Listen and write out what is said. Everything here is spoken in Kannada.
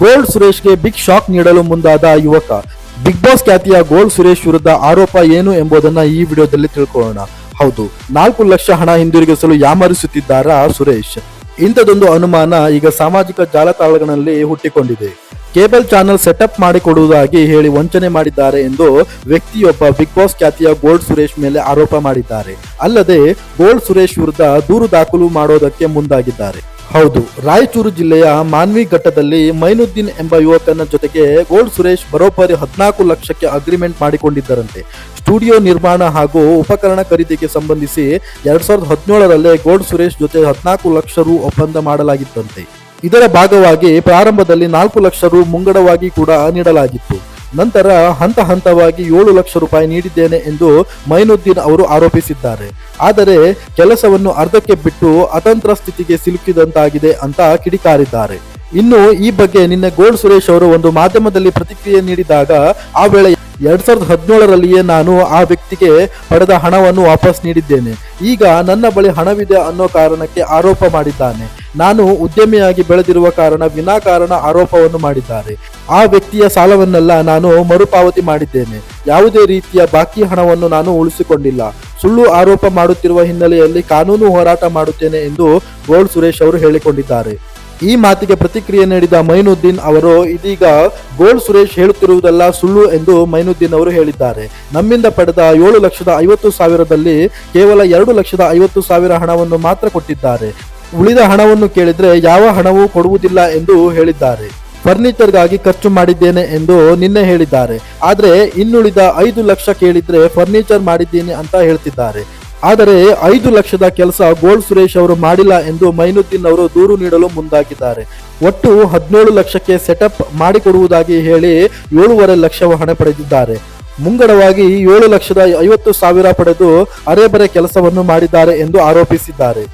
ಗೋಲ್ಡ್ ಸುರೇಶ್ಗೆ ಬಿಗ್ ಶಾಕ್ ನೀಡಲು ಮುಂದಾದ ಯುವಕ. ಬಿಗ್ ಬಾಸ್ ಖ್ಯಾತಿಯ ಗೋಲ್ಡ್ ಸುರೇಶ್ ವಿರುದ್ಧ ಆರೋಪ ಏನು ಎಂಬುದನ್ನ ಈ ವಿಡಿಯೋದಲ್ಲಿ ತಿಳ್ಕೊಳ್ಳೋಣ. ಹೌದು, ನಾಲ್ಕು ಲಕ್ಷ ಹಣ ಹಿಂದಿರುಗಿಸಲು ಯಾಮರಿಸುತ್ತಿದ್ದಾರಾ ಸುರೇಶ್? ಇಂಥದೊಂದು ಅನುಮಾನ ಈಗ ಸಾಮಾಜಿಕ ಜಾಲತಾಣಗಳಲ್ಲಿ ಹುಟ್ಟಿಕೊಂಡಿದೆ. ಕೇಬಲ್ ಚಾನೆಲ್ ಸೆಟಪ್ ಮಾಡಿಕೊಡುವುದಾಗಿ ಹೇಳಿ ವಂಚನೆ ಮಾಡಿದ್ದಾರೆ ಎಂದು ವ್ಯಕ್ತಿಯೊಬ್ಬ ಬಿಗ್ ಬಾಸ್ ಖ್ಯಾತಿಯ ಗೋಲ್ಡ್ ಸುರೇಶ್ ಮೇಲೆ ಆರೋಪ ಮಾಡಿದ್ದಾರೆ. ಅಲ್ಲದೆ, ಗೋಲ್ಡ್ ಸುರೇಶ್ ವಿರುದ್ಧ ದೂರು ದಾಖಲು ಮಾಡೋದಕ್ಕೆ ಮುಂದಾಗಿದ್ದಾರೆ. ಹೌದು, ರಾಯಚೂರು ಜಿಲ್ಲೆಯ ಮಾನ್ವಿ ಘಟ್ಟದಲ್ಲಿ ಮೈನುದ್ದೀನ್ ಎಂಬ ಯುವಕನ ಜೊತೆಗೆ ಗೋಲ್ಡ್ ಸುರೇಶ್ ಬರೋಬ್ಬರಿ ಹದಿನಾಲ್ಕು ಲಕ್ಷಕ್ಕೆ ಅಗ್ರಿಮೆಂಟ್ ಮಾಡಿಕೊಂಡಿದ್ದರಂತೆ. ಸ್ಟುಡಿಯೋ ನಿರ್ಮಾಣ ಹಾಗೂ ಉಪಕರಣ ಖರೀದಿಗೆ ಸಂಬಂಧಿಸಿ ಎರಡ್ ಸಾವಿರದ ಹದಿನೇಳರಲ್ಲೇ ಗೋಲ್ಡ್ ಸುರೇಶ್ ಜೊತೆ ಹದಿನಾಲ್ಕು ಲಕ್ಷ ರು ಒಪ್ಪಂದ ಮಾಡಲಾಗಿತ್ತಂತೆ. ಇದರ ಭಾಗವಾಗಿ ಪ್ರಾರಂಭದಲ್ಲಿ ನಾಲ್ಕು ಲಕ್ಷ ರು ಮುಂಗಡವಾಗಿ ಕೂಡ ನೀಡಲಾಗಿತ್ತು. ನಂತರ ಹಂತ ಹಂತವಾಗಿ ಏಳು ಲಕ್ಷ ರೂಪಾಯಿ ನೀಡಿದ್ದೇನೆ ಎಂದು ಮೈನುದ್ದೀನ್ ಅವರು ಆರೋಪಿಸಿದ್ದಾರೆ. ಆದರೆ ಕೆಲಸವನ್ನು ಅರ್ಧಕ್ಕೆ ಬಿಟ್ಟು ಅತಂತ್ರ ಸ್ಥಿತಿಗೆ ಸಿಲುಕಿದಂತಾಗಿದೆ ಅಂತ ಕಿಡಿಕಾರಿದ್ದಾರೆ. ಇನ್ನು ಈ ಬಗ್ಗೆ ನಿನ್ನೆ ಗೋಲ್ಡ್ ಸುರೇಶ್ ಅವರು ಒಂದು ಮಾಧ್ಯಮದಲ್ಲಿ ಪ್ರತಿಕ್ರಿಯೆ ನೀಡಿದಾಗ ಆ ವೇಳೆ ಎರಡ್ ಸಾವಿರದ ಹದಿನೇಳರಲ್ಲಿಯೇ ನಾನು ಆ ವ್ಯಕ್ತಿಗೆ ಪಡೆದ ಹಣವನ್ನು ವಾಪಸ್ ನೀಡಿದ್ದೇನೆ. ಈಗ ನನ್ನ ಬಳಿ ಹಣವಿದೆ ಅನ್ನೋ ಕಾರಣಕ್ಕೆ ಆರೋಪ ಮಾಡಿದ್ದಾನೆ. ನಾನು ಉದ್ಯಮಿಯಾಗಿ ಬೆಳೆದಿರುವ ಕಾರಣ ವಿನಾಕಾರಣ ಆರೋಪವನ್ನು ಮಾಡಿದ್ದಾರೆ. ಆ ವ್ಯಕ್ತಿಯ ಸಾಲವನ್ನೆಲ್ಲ ನಾನು ಮರುಪಾವತಿ ಮಾಡಿದ್ದೇನೆ. ಯಾವುದೇ ರೀತಿಯ ಬಾಕಿ ಹಣವನ್ನು ನಾನು ಉಳಿಸಿಕೊಂಡಿಲ್ಲ. ಸುಳ್ಳು ಆರೋಪ ಮಾಡುತ್ತಿರುವ ಹಿನ್ನೆಲೆಯಲ್ಲಿ ಕಾನೂನು ಹೋರಾಟ ಮಾಡುತ್ತೇನೆ ಎಂದು ಗೋಲ್ಡ್ ಸುರೇಶ್ ಅವರು ಹೇಳಿಕೊಂಡಿದ್ದಾರೆ. ಈ ಮಾತಿಗೆ ಪ್ರತಿಕ್ರಿಯೆ ನೀಡಿದ ಮೈನುದ್ದೀನ್ ಅವರು, ಇದೀಗ ಗೋಲ್ಡ್ ಸುರೇಶ್ ಹೇಳುತ್ತಿರುವುದೆಲ್ಲ ಸುಳ್ಳು ಎಂದು ಮೈನುದ್ದೀನ್ ಅವರು ಹೇಳಿದ್ದಾರೆ. ನಮ್ಮಿಂದ ಪಡೆದ ಏಳು ಲಕ್ಷದ ಐವತ್ತು ಸಾವಿರದಲ್ಲಿ ಕೇವಲ ಎರಡು ಲಕ್ಷದ ಐವತ್ತು ಸಾವಿರ ಹಣವನ್ನು ಮಾತ್ರ ಕೊಟ್ಟಿದ್ದಾರೆ. ಉಳಿದ ಹಣವನ್ನು ಕೇಳಿದ್ರೆ ಯಾವ ಹಣವೂ ಕೊಡುವುದಿಲ್ಲ ಎಂದು ಹೇಳಿದ್ದಾರೆ. ಫರ್ನಿಚರ್ಗಾಗಿ ಖರ್ಚು ಮಾಡಿದ್ದೇನೆ ಎಂದು ನಿನ್ನೆ ಹೇಳಿದ್ದಾರೆ. ಆದರೆ ಇನ್ನುಳಿದ ಐದು ಲಕ್ಷ ಕೇಳಿದ್ರೆ ಫರ್ನಿಚರ್ ಮಾಡಿದ್ದೀನಿ ಅಂತ ಹೇಳ್ತಿದ್ದಾರೆ. ಆದರೆ ಐದು ಲಕ್ಷದ ಕೆಲಸ ಗೋಲ್ಡ್ ಸುರೇಶ್ ಅವರು ಮಾಡಿಲ್ಲ ಎಂದು ಮೈನುದ್ದೀನ್ ಅವರು ದೂರು ನೀಡಲು ಮುಂದಾಗಿದ್ದಾರೆ. ಒಟ್ಟು ಹದಿನೇಳು ಲಕ್ಷಕ್ಕೆ ಸೆಟಪ್ ಮಾಡಿಕೊಡುವುದಾಗಿ ಹೇಳಿ ಏಳೂವರೆ ಲಕ್ಷ ಹಣ ಪಡೆದಿದ್ದಾರೆ. ಮುಂಗಡವಾಗಿ ಏಳು ಲಕ್ಷದ ಐವತ್ತು ಸಾವಿರ ಪಡೆದು ಅರೆಬರೆ ಕೆಲಸವನ್ನು ಮಾಡಿದ್ದಾರೆ ಎಂದು ಆರೋಪಿಸಿದ್ದಾರೆ.